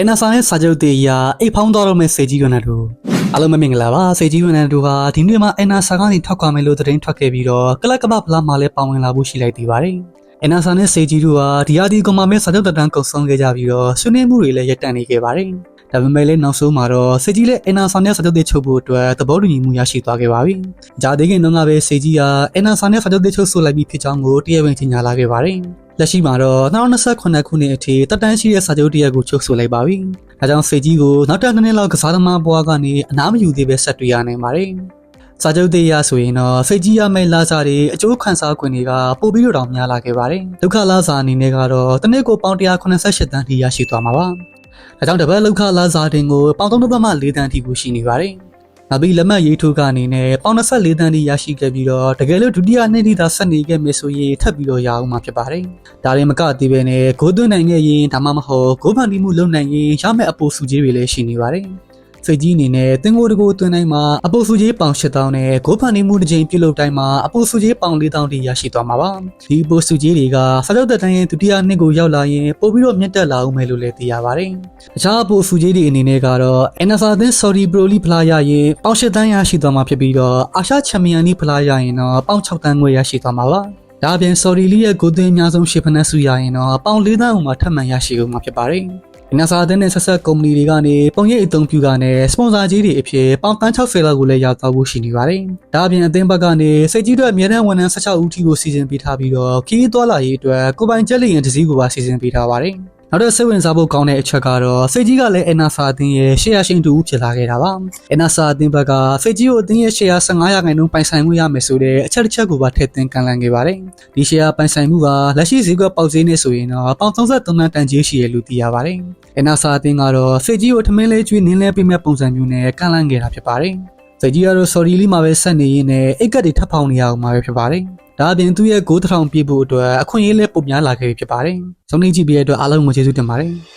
အနာဆာရဲ့စာချုပ်တေးအရအိတ်ဖောင်းသွားတော့မဲ့စေကြီးရနတို့အားလုံးပဲမင်္ဂလာပါစေကြီးရနတို့ဟာဒီနေ့မှာအနာဆာကနေထောက်ခွာမယ်လို့သတင်းထွက်ခဲ့ပြီးတော့ကလပ်ကမ္ဘာဖလားမှာလည်းပါဝင်လာဖို့ရှိလိုက်သေးပါတယ်အနာဆာနဲ့စေကြီးတို့ဟာဒီယာဒီကွန်မာမဲ့စာချုပ်တတန်းကုံဆုံးခဲ့ကြပြီးတော့ဆွေးနွေးမှုတွေလည်းရပ်တန့်နေခဲ့ပါတယ်ဒါပေမဲ့လည်းနောက်ဆုံးမှာတော့စေကြီးလည်းအနာဆာနဲ့စာချုပ်တွေချုပ်ဖို့အတွက်သဘောတူညီမှုရရှိသွားခဲ့ပါပြီ။ဂျာဒေးကင်တော့ကပဲစေကြီးဟာအနာဆာနဲ့စာချုပ်တွေချုပ်ဆိုလိုက်ပြီးဖြစ်ကြောင်းကိုတရားဝင်ကြေညာလာခဲ့ပါတယ်။ လက်ရှိမှာတော့2028ခုနှစ်အထိတက်တန်းရှိတဲ့စာချုပ်တရက်ကိုချုပ်ဆိုလိုက်ပါပြီ။ဒါကြောင့်စေကြီးကိုနောက်တစ်နှစ်လောက်ကစားသမားဘွားကနေအနားမယူသေးပဲဆက်တွေ့ရနိုင်ပါတယ်။စာချုပ်တေးရဆိုရင်တော့စိတ်ကြီးရမယ့်လာစားတွေအကျိုးခံစား권တွေကပိုပြီးတော့တောင်များလာခဲ့ပါတယ်။ဒုက္ခလာစားအနေနဲ့ကတော့တစ်နေ့ကိုပေါင်188တန်းထိရရှိသွားမှာပါ။ဒါကြောင့်တပတ်လောက်ခလာစားတင်ကိုပေါင်3.4တန်းထိကိုရှိနေပါတယ်။ နောက်ပြီးလက်မှတ်ရေးထိုးကအနေနဲ့ပေါင်24တန်းထိရရှိခဲ့ပြီးတော့တကယ်လို့ဒုတိယနှစ်ထိသာဆက်နေခဲ့မယ်ဆိုရင်ထပ်ပြီးတော့ရအောင်မှာဖြစ်ပါတယ်။ဒါရင်မကသေးပဲနဲ့ဂိုးသွင်းနိုင်ခဲ့ရင်ဒါမှမဟုတ်ဂိုးဖန်တီးမှုလုပ်နိုင်ရင်ရမယ့်အပိုစုကြီးတွေလည်းရှိနေပါတယ်။ စိတ်ကြီးအနေနဲ့တင်ကိုတကိုတွင်တိုင်းမှာအပုတ်စုကြီးပေါင်8000နဲ့ဂိုးဖန်နေမှုတစ်ချိန်ပြုလုပ်တိုင်းမှာအပုတ်စုကြီးပေါင်4000တိရရှိသွားမှာပါဒီအပုတ်စုကြီးတွေကစာချုပ်သက်တမ်းရဲ့ဒုတိယနှစ်ကိုရောက်လာရင်ပို့ပြီးတော့မြင့်တက်လာအောင်မယ်လို့လည်းသိရပါတယ်တခြားအပုတ်စုကြီးတွေအနေနဲ့ကတော့ NSA သင်း Saudi Pro League ဖလားရရင်ပေါင်8000ရရှိသွားမှာဖြစ်ပြီးတော့အာရှချန်ပီယံလိဖလားရရင်တော့ပေါင်6တန်းငွေရရှိသွားမှာပါဒါအပြင် Saudi League ရဲ့ဂိုးသွင်းအများဆုံးရှစ်ဖက်နှက်စုရရင်တော့ပေါင်၄တန်းအောင်မှာထပ်မံရရှိအောင်မှာဖြစ်ပါတယ်။ နာဆာတဲ့နဲ့ဆက်ဆက်ကုမ္ပဏီတွေကနေပုံရိပ်အသုံးပြုကနေစပွန်ဆာကြီးတွေအဖြစ်ပေါင်တန်း60လောက်ကိုလည်းရောက်သွားဖို့ရှိနေပါတယ်။ဒါအပြင်အသင်းဘက်ကနေစိတ်ကြီးတွေအမြဲတမ်းဝန်ထမ်း16ဦးထိကိုစီစဉ်ပေးထားပြီးတော့ခီးသွားလာရေးအတွက်ကိုပိုင်ကျက်လီရင်တစည်းကိုပါစီစဉ်ပေးထားပါတယ်။ နောက်တော့စိတ်ဝင်စားဖို့ကောင်းတဲ့အချက်ကတော့စိတ်ကြီးကလည်းအနာဆာအသင်းရဲ့ရှေ့ရရှင်တူဖြစ်လာခဲ့တာပါ။အနာဆာအသင်းဘက်ကစိတ်ကြီးကိုအသင်းရဲ့ရှေ့ရ15ရာခိုင်နှုန်းပိုင်ဆိုင်မှုရမယ်ဆိုတဲ့အချက်တစ်ချက်ကိုပါထည့်သွင်းကန်လန်ခဲ့ပါတယ်။ဒီရှေ့ရပိုင်ဆိုင်မှုကလက်ရှိဈေးကွက်ပေါက်ဈေးနဲ့ဆိုရင်တော့ပေါင်33တန်းတန်ကြီးရှိရလို့သိရပါတယ်။အနာဆာအသင်းကတော့စိတ်ကြီးကိုထမင်းလေးကျွေးနင်းလဲပေးမဲ့ပုံစံမျိုးနဲ့ကန်လန်ခဲ့တာဖြစ်ပါတယ်။စိတ်ကြီးကတော့ sorry လေးမှာပဲဆက်နေရင်းနဲ့အိတ်ကတ်တွေထပ်ဖောင်းနေရအောင်မှာပဲဖြစ်ပါတယ်။ ဒါအပြင်သူ့ရဲ့ဂိုးတစ်ထောင်ပြည့်ဖို့အတွက်အခွင့်အရေးလည်းပုံများလာခဲ့ပြီဖြစ်ပါတယ်။ဇုံနေကြည့်ပြတဲ့အတွက်အားလုံးကိုကျေးဇူးတင်ပါတယ်။